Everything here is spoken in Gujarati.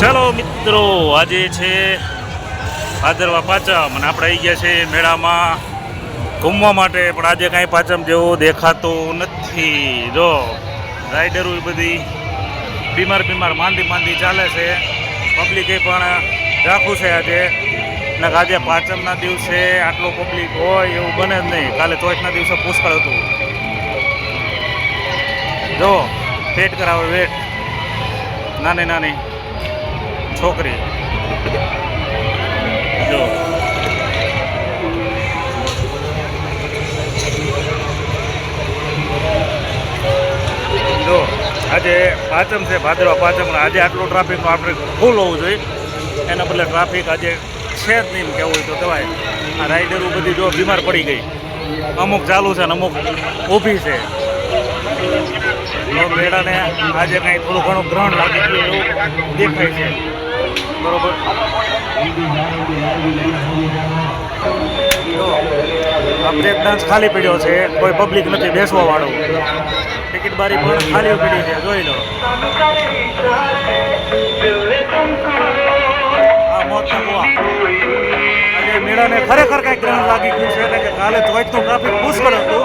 ચાલો મિત્રો, આજે છે ભાદરવા પાંચમ અને આપણે આવી ગયા છે મેળામાં ઘૂમવા માટે, પણ આજે કાંઈ પાંચમ જેવું દેખાતું નથી. જો રાઈડરો બધી બીમાર બીમાર માંદી માંદી ચાલે છે. પબ્લિકે પણ રાખવું છે આજે. ને આજે પાંચમના દિવસે આટલો પબ્લિક હોય એવું બને જ નહીં. કાલે ચોથના દિવસે પુષ્કળ હતું. જો પેટ કરાવે વેટ નાની નાની. છોકરી. જો. જો, આજે પાંચમ છે, ભાદરવા પાંચમ આજે આટલું ટ્રાફિક આપણે ફૂલ હોવું જોઈએ. એના બદલે ટ્રાફિક આજે છે જ નહીં કેવું હોય તો કહેવાય. આ રાઈડરો બધી જો બીમાર પડી ગઈ. અમુક ચાલુ છે ને અમુક ઊભી છે. મેળાને આજે કાંઈ થોડું ઘણું ગ્રહણ લાગી ગયું એવું દેખાય છે. બરોબર. આ બ્રેક ડાન્સ ખાલી પડ્યો છે. કોઈ પબ્લિક નથી બેસવા વાળું ટિકિટ બારી પણ ખાલી પડી છે, જોઈ લો. આ કુવા આજે મેળાને ખરેખર કાંઈક ગ્રહણ લાગી ગયું છે એટલે કે કાલે ચોઈથનું ટ્રાફિક પુષ્કળ હતું.